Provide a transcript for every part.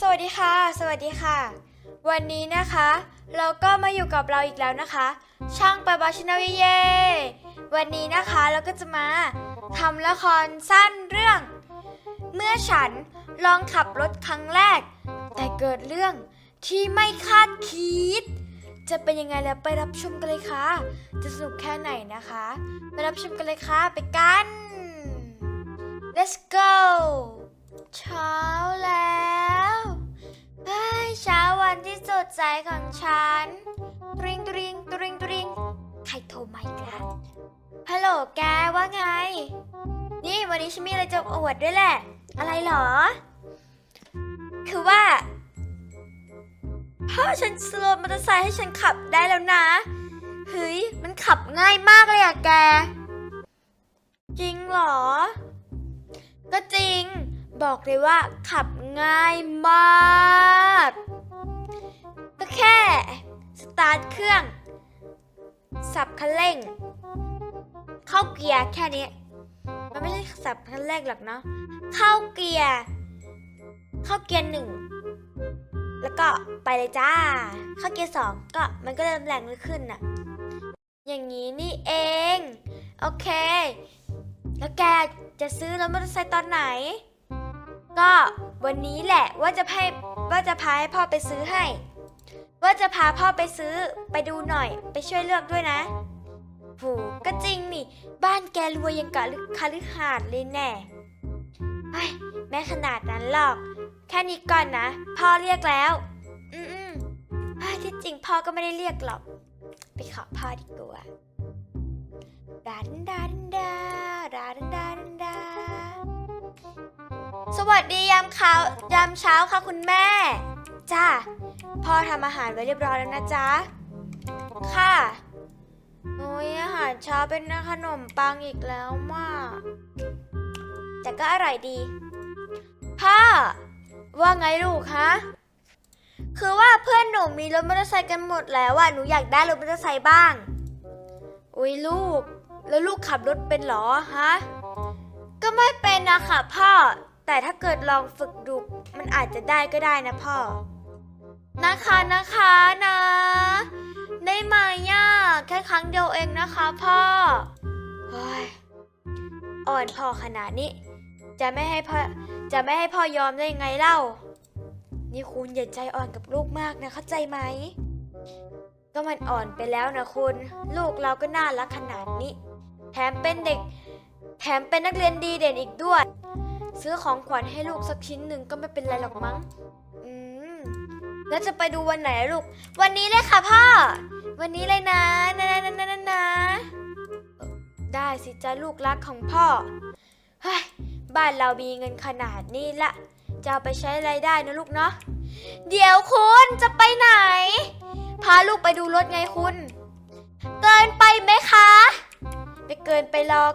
สวัสดีค่ะ สวัสดีค่ะ วันนี้นะคะ เราก็มาอยู่กับเราอีกแล้วนะคะ ช่างปะบาชนาวิเย่วันนี้นะคะเราก็จะมาทำละครสั้นเรื่อง เมื่อฉันลองขับรถครั้งแรก แต่เกิดเรื่องที่ไม่คาดคิด จะเป็นยังไงแล้วไปรับชมกันเลยค่ะ จะสนุกแค่ไหนนะคะ ไปรับชมกันเลยค่ะ ไปกัน let's go เช้า ใสของฉันตริงตริงตริงตริงใครโทรมาอีกแล้วฮัลโหลแกว่าไง นี่วันนี้ฉันมีอะไรจะอวดด้วยแหละ อะไรเหรอ คือว่าพ่อฉันซื้อมอเตอร์ไซค์ให้ฉันขับได้แล้วนะ เฮ้ย มันขับง่ายมากเลยอะแก จริงเหรอ ก็จริง บอกเลยว่าขับง่ายมาก แค่สตาร์ทเครื่อง สับคันเร่ง เข้าเกียร์แค่นี้ มันไม่ใช่สับคันเร่งหรอกเนาะเข้าเกียร์เข้าเกียร์หนึ่งแล้วก็ไปเลยจ้า เข้าเกียร์สองก็มันก็เริ่มแรงขึ้นน่ะ อย่างนี้นี่เอง โอเค แล้วแกจะซื้อรถมอเตอร์ไซค์ตอนไหน ก็วันนี้แหละว่าจะให้ว่าจะพาให้พ่อไปซื้อให้ ว่าจะพาพ่อไปซื้อไปดูหน่อย ไปช่วยเลือกด้วยนะผูก็จริงนี่ บ้านแกรวยยังกะลึกคาลึหาดเลยแน่ไอ้แม่ขนาดนั้นหรอก แค่นี้ก่อนนะ พ่อเรียกแล้ว อืมอืมเฮ้ที่จริงพ่อก็ไม่ได้เรียกหรอก ไปขอพ่อดีกว่าดาดันดาดันดาดาดันดาดันดา สวัสดียามเขายามเช้าค่ะคุณแม่ จ้าพ่อทำอาหารไว้เรียบร้อยแล้วนะจ๊ะ ค่ะโอ้ยอาหารเช้าเป็นขนมปังอีกแล้วมากแต่ก็อร่อยดี พ่อ ว่าไงลูกฮะ คือว่าเพื่อนหนูมีรถมอเตอร์ไซค์กันหมดแล้วอะหนูอยากได้รถมอเตอร์ไซค์บ้าง อุ้ยลูก แล้วลูกขับรถเป็นหรอฮะ ก็ไม่เป็นนะคะพ่อ แต่ถ้าเกิดลองฝึกดูมันอาจจะได้ก็ได้นะพ่อ นะคะนะคะนะ ได้ไหมย่าแค่ครั้งเดียวเองนะคะพ่อเฮ้ยอ่อนพ่อขนาดนี้ จะไม่ให้พ่อจะไม่ให้พ่อยอมได้ยังไงเล่า นี่คุณอย่าใจอ่อนกับลูกมากนะเข้าใจไหม ก็มันอ่อนไปแล้วนะคุณ ลูกเราก็น่ารักขนาดนี้ แถมเป็นเด็ก แถมเป็นนักเรียนดีเด่นอีกด้วย ซื้อของขวัญให้ลูกสักชิ้นหนึ่งก็ไม่เป็นไรหรอกมั้ง อืม แล้วจะไปดูวันไหนลูก วันนี้เลยค่ะพ่อ วันนี้เลยนะนะนะนะนะนะนะได้สิจ้าลูกรักของพ่อ เฮ้ย บ้านเรามีเงินขนาดนี้ละ จะเอาไปใช้อะไรได้นะลูกเนาะ เดี๋ยวคุณจะไปไหน พาลูกไปดูรถไงคุณ เกินไปไหมคะ ไม่เกินไปหรอก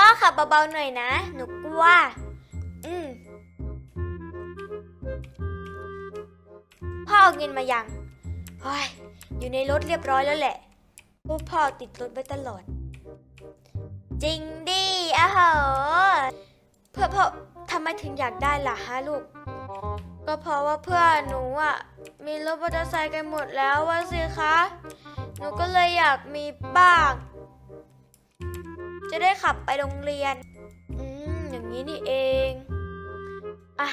พ่อขับเบาๆหน่อยนะ หนูกลัว อืม พ่อเอาเงินมายังเฮ้ยอยู่ในรถเรียบร้อยแล้วแหละพวกพ่อติดรถไว้ตลอด จริงดิอะเหรอเพื่อพ่อทำไมถึงอยากได้ล่ะฮะลูก ก็เพราะว่าเพื่อนหนูอะ มีรถมอเตอร์ไซค์กันหมดแล้วว่าสิคะ หนูก็เลยอยากมีบ้าง จะได้ขับไปโรงเรียน อืม อย่างนี้นี่เอง อะ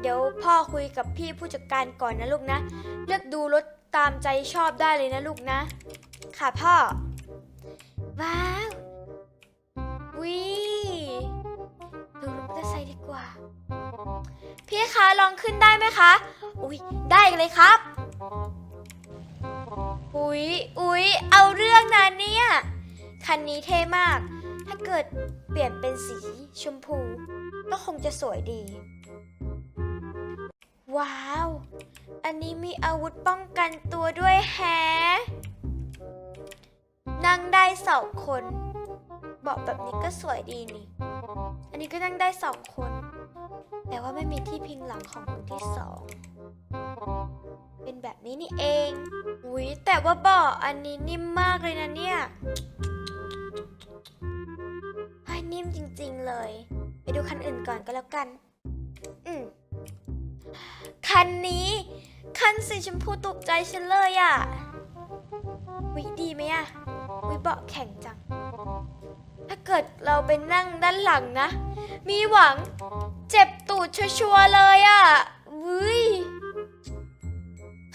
เดี๋ยวพ่อคุยกับพี่ผู้จัดการก่อนนะลูกนะ เลือกดูรถตามใจชอบได้เลยนะลูกนะ ค่ะพ่อ ว้าววิดูรถมอเตอร์ไซค์ดีกว่า พี่คะลองขึ้นได้ไหมคะ อุ้ยได้เลยครับ อุ๊ยอุ๊ยเอาเรื่องนะเนี่ย คันนี้เท่มาก ถ้าเกิดเปลี่ยนเป็นสีชมพู ก็คงจะสวยดี ว้าว อันนี้มีอาวุธป้องกันตัวด้วยแฮะนั่งได้สองคนเบาะแบบนี้ก็สวยดีนี่ อันนี้ก็นั่งได้สองคน แต่ว่าไม่มีที่พิงหลังของคนที่สองเป็นแบบนี้นี่เองอุ๊ยแต่ว่าเบาะอันนี้นิ่มมากเลยนะเนี่ย นิ่มจริงๆเลย ไปดูคันอื่นก่อนก็แล้วกัน อืมคันนี้ คันสีชมพูตกใจฉันเลยอะ่ะวิดีไหมอะ่ะวิเบาะแข็งจัง ถ้าเกิดเราไปนั่งด้านหลังนะ มีหวังเจ็บตูดชัวร์ๆเลยอะ่ะวิ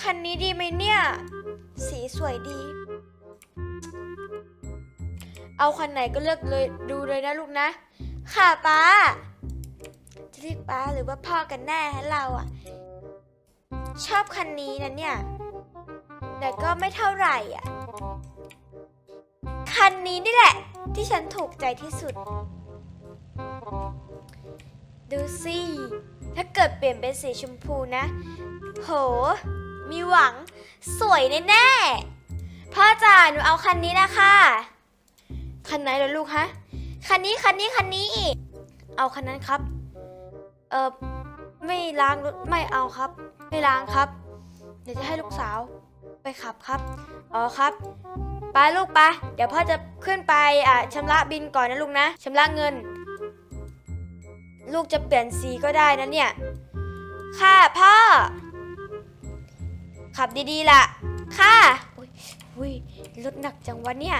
คันนี้ดีไหมเนี่ย สีสวยดี เอาคันไหนก็เลือกเลยดูเลยนะลูกนะ ค่ะป้า จะเรียกป้าหรือว่าพ่อกันแน่ฮะเราอะชอบคันนี้นะเนี่ย แต่ก็ไม่เท่าไหร่อะ คันนี้นี่แหละ ที่ฉันถูกใจที่สุด ดูสิ ถ้าเกิดเปลี่ยนเป็นสีชมพูนะ โห มีหวัง สวยแน่ๆพ่อจ๋าหนูเอาคันนี้นะคะ คันไหนเหรอลูกฮะ คันนี้คันนี้คันนี้อีกเอาคันนั้นครับ เออไม่ล้างรถไม่เอาครับ ไม่ล้างครับ เดี๋ยวจะให้ลูกสาวไปขับครับ อ๋อครับ ไปลูกไป เดี๋ยวพ่อจะขึ้นไปอ่าชำระบินก่อนนะลูกนะชำระเงิน ลูกจะเปลี่ยนสีก็ได้นะเนี่ย ค่ะพ่อ ขับดีๆล่ะ ค่ะอุ้ยอุ้ยรถหนักจังวะเนี่ย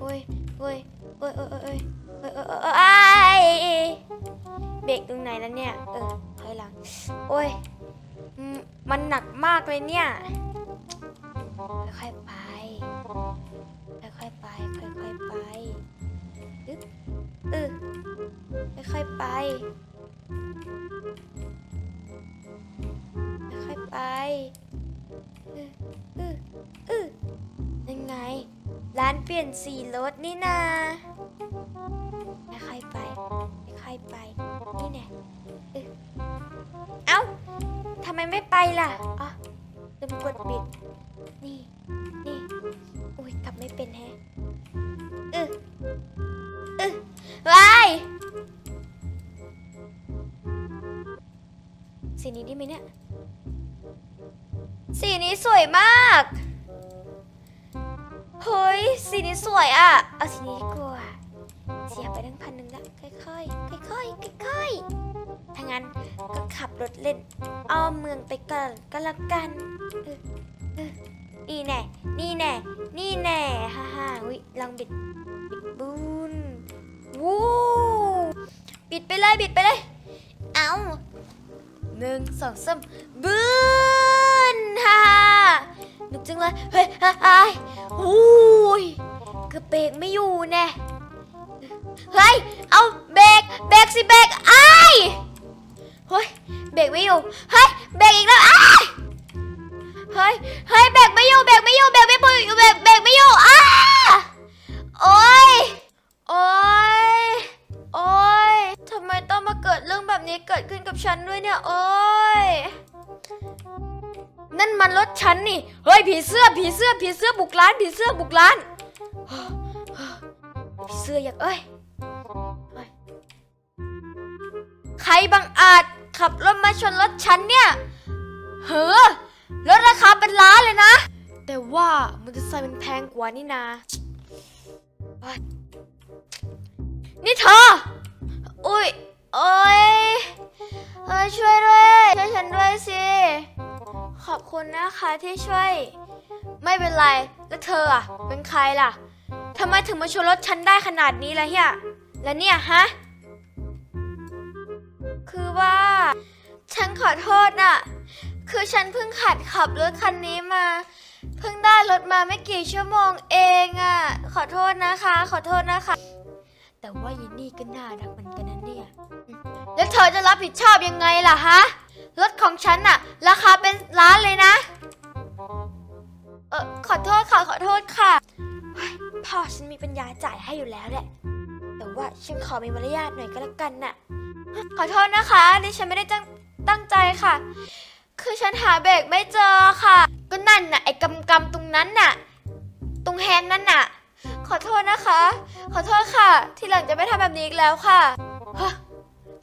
โอ้ยโอ้ยโอ้ยโอ้ยโอ้ยโอ้ยโอ้ยเบรกตรงไหนแล้วเนี่ย เออถอยหลัง โอ้ย มันหนักมากเลยเนี่ย ค่อยๆไป ค่อยๆไป ค่อยๆไป อึ๊บ อึ๊ค่อยๆไป ลี่ยนสีรถนี่นาค่อยไปค่อยไป นี่แน่เอ้าทำไมไม่ไปล่ะอ๋อลืมกดปิด นี่ นี่ อุ้ยกลับไม่เป็นแฮะอึอึวายสีนี้ไดีไหมเนี่ย สีนี้สวยมาก ฮ้ยสีนี้สวยอะ เอาสีนี้ดีกว่าเสียไปตั้งพันหนึ่งละค่อยๆค่อยๆค่อยๆถ้างั้นก็ขับรถเล่นอ้อมเมืองไปก่อนก็แล้วกันเออเออนี่แน่ นี่แน่ นี่แน่ฮ่าฮ่าวิลองบิดบิดบูนวู้บิดไปเลยบิดไปเลย เอาหนึ่งสองสามบูนฮ่าฮ่า หนุกจังเลย เฮ้ยฮ่าฮ่าหูยเกือบเบรกไม่อยู่แน่ เฮ้ย เอาเบรก เบรกสิเบรกอ้ายเฮ้ย เบรกไม่อยู่ เฮ้ย เบรกอีกแล้วอ้ายเฮ้ย เฮ้ย เบรกไม่อยู่ เบรกไม่อยู่ เบรกไม่อยู่ เบรกเบรกไม่อยู่อ้ ฮ้ยผีเสื้อผีเสื้อผีเสื้อบุกร้านผีเสื้อบุกร้านผีเสื้ออยากเอ้ยใครบังอาจขับรถมาชนรถฉันเนี่ยเฮ้อรถราคาเป็นล้านเลยนะ แต่ว่ามอเตอร์ไซค์มันแพงกว่านี่นานี่เธอ อุ้ยโอ้ยเออช่วยด้วย ช่วยฉันด้วยสิ ขอบคุณนะคะที่ช่วย ไม่เป็นไร แล้วเธออะ เป็นใครล่ะทำไมถึงมาชนรถฉันได้ขนาดนี้ล่ะเฮียแล้วเนี่ยฮะ คือว่า ฉันขอโทษน่ะ คือฉันเพิ่งขัดขับรถคันนี้มา เพิ่งได้รถมาไม่กี่ชั่วโมงเองอะ ขอโทษนะคะ ขอโทษนะคะ แต่ว่ายินนี่ก็น่ารักเหมือนกันนะเนี่ยอืมแล้วเธอจะรับผิดชอบยังไงล่ะฮะ รถของฉันน่ะ ราคาเป็นล้านเลยนะ เออขอโทษค่ะ ขอโทษค่ะเฮ้ยพ่อฉันมีปัญญาจ่ายให้อยู่แล้วแหละ แต่ว่าฉันขอมีมารยาทหน่อยก็แล้วกันน่ะ ขอโทษนะคะดิฉันไม่ได้ตั้งตั้งใจค่ะ คือฉันหาเบรกไม่เจอค่ะ ก็นั่นน่ะไอ้กำกำตรงนั้นน่ะ ตรงแฮนด์นั่นน่ะ ขอโทษนะคะ ขอโทษค่ะ ทีหลังจะไม่ทำแบบนี้อีกแล้วค่ะฮะ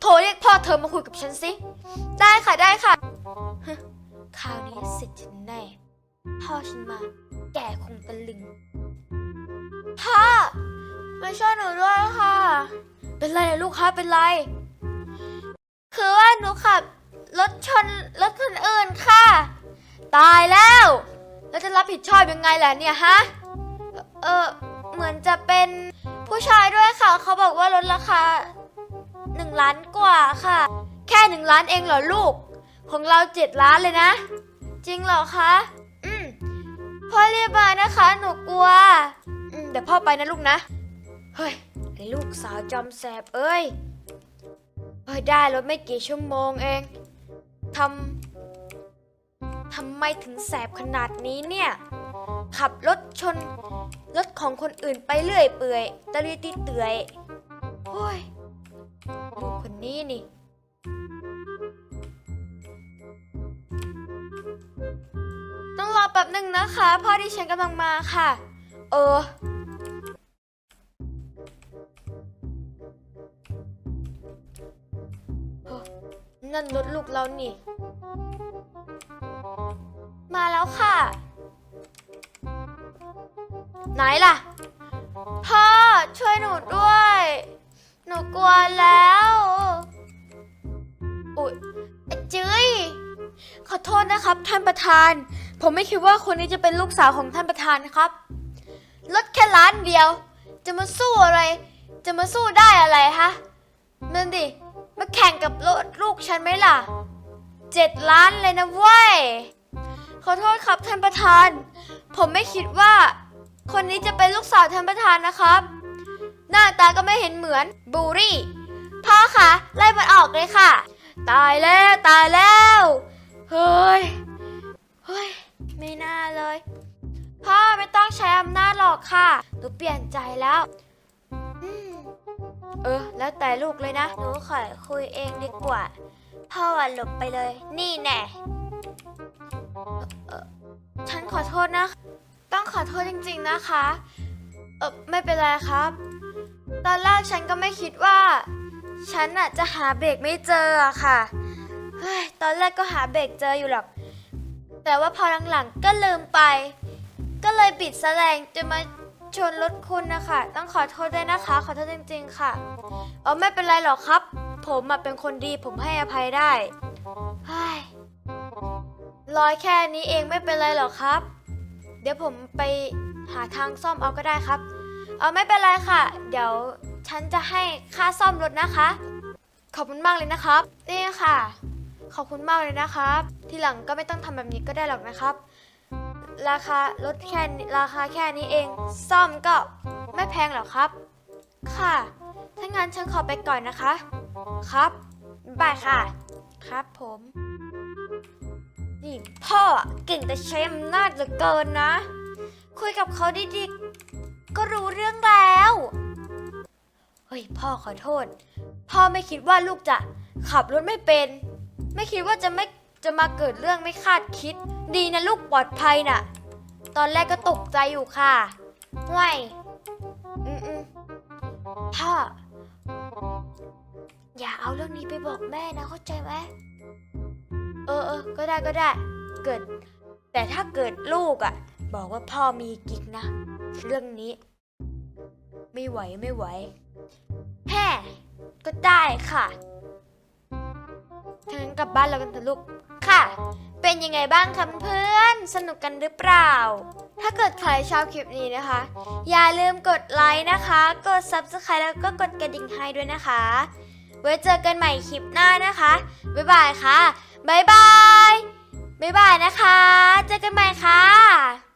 โทรเรียกพ่อเธอมาคุยกับฉันสิ ได้ค่ะได้ค่ะฮะคราวนี้เสร็จฉันแน่พ่อฉันมา แกคงตะลึง พ่อมาช่วยหนูด้วยค่ะ เป็นไรอะลูกคะเป็นไร คือว่าหนูขับรถชนรถคนอื่นค่ะ ตายแล้ว แล้วจะรับผิดชอบยังไงล่ะเนี่ยฮะ เออเหมือนจะเป็นผู้ชายด้วยค่ะ เขาบอกว่าลดราคาหนึ่งล้านกว่าค่ะ แค่หนึ่งล้านเองเหรอลูก ของเราเจ็ดล้านเลยนะ จริงเหรอคะ อืมพ่อเรียกมานะคะ หนูกลัว อืมเดี๋ยวพ่อไปนะลูกนะ เฮ้ยไอ้ลูกสาวจอมแสบเอ้ย เฮ้ยได้รถไม่กี่ชั่วโมงเองทำทำไมถึงแสบขนาดนี้เนี่ย ขับรถชนรถของคนอื่นไปเรื่อยเปื่อยตะลีตีเตือยโอ้ยลูกคนนี้นี่ อแป๊บหนึ่งนะคะ พ่อที่ฉันกำลังมาค่ะ เออเฮ้อนั่นรถลูกเรานี่ มาแล้วค่ะ ไหนล่ะ พ่อช่วยหนูด้วย หนูกลัวแล้ว อุ๊ยจื้ยขอโทษนะครับท่านประธาน ผมไม่คิดว่าคนนี้จะเป็นลูกสาวของท่านประธานครับ รถแค่ล้านเดียว จะมาสู้อะไร จะมาสู้ได้อะไรฮะนั่นดิ มาแข่งกับรถลูกฉันไหมล่ะเจ็ดล้านเลยนะเว้ย ขอโทษครับท่านประธาน ผมไม่คิดว่า คนนี้จะเป็นลูกสาวท่านประธานนะครับ หน้าตาก็ไม่เห็นเหมือนบูรี่พ่อคะไล่มันออกเลยค่ะ ตายแล้ว ตายแล้ว เฮ้ย เฮ้ย ไม่น่าเลย พ่อไม่ต้องใช้อำนาจหรอกค่ะ หนูเปลี่ยนใจแล้วอเออ แล้วแต่ลูกเลยนะ หนูขอคุยเองดีกว่า พ่อหลบไปเลย นี่แน่ฉันขอโทษนะ ต้องขอโทษจริงๆนะคะ เออไม่เป็นไรครับ ตอนแรกฉันก็ไม่คิดว่า ฉันอะจะหาเบรกไม่เจอค่ะ เฮ้ย ตอนแรกก็หาเบรกเจออยู่หรอก แต่ว่าพอหลังๆก็ลืมไป ก็เลยบิดแสลงจะมาชนรถคุณนะคะ ต้องขอโทษด้วยนะคะ ขอโทษจริง ๆ ค่ะเออไม่เป็นไรหรอกครับ ผมเป็นคนดีผมให้อภัยได้เฮ้รอยแค่นี้เองไม่เป็นไรหรอกครับ เดี๋ยวผมไปหาทางซ่อมเอาก็ได้ครับเออไม่เป็นไรค่ะ เดี๋ยวฉันจะให้ค่าซ่อมรถนะคะ ขอบคุณมากเลยนะครับ นี่ค่ะ ขอบคุณมากเลยนะครับ ทีหลังก็ไม่ต้องทำแบบนี้ก็ได้หรอกนะครับ ราคารถแค่ราคาแค่นี้เอง ซ่อมก็ไม่แพงหรอกครับ ค่ะ ถ้างั้นฉันขอไปก่อนนะคะ ครับบายค่ะ ครับผม นี่พ่อเก่งแต่ใช้อำนาจเหลือเกินนะ คุยกับเขาดีๆ ก็รู้เรื่องแล้ว เฮ้ย พ่อขอโทษ พ่อไม่คิดว่าลูกจะขับรถไม่เป็น ไม่คิดว่าจะไม่จะมาเกิดเรื่องไม่คาดคิด ดีนะลูกปลอดภัยน่ะ ตอนแรกก็ตกใจอยู่ค่ะห่วยอืมอืมพ่อ อย่าเอาเรื่องนี้ไปบอกแม่นะเข้าใจไหมเออเออก็ได้ก็ได้ เกิด แต่ถ้าเกิดลูกอะ่ะ บอกว่าพ่อมีกิ๊กนะ เรื่องนี้ ไม่ไหวไม่ไหวแฮ่ก็ได้ค่ะ ถ้างั้นกลับบ้านเรากันเถอะลูก ค่ะ เป็นยังไงบ้างคะเพื่อน สนุกกันหรือเปล่า ถ้าเกิดใครชอบคลิปนี้นะคะ อย่าลืมกดไลค์นะคะ กด subscribe แล้วก็กดกระดิ่งให้ด้วยนะคะ ไว้เจอกันใหม่คลิปหน้านะคะ บ๊ายบายค่ะ บ๊ายบาย บ๊ายบายนะคะ เจอกันใหม่ค่ะ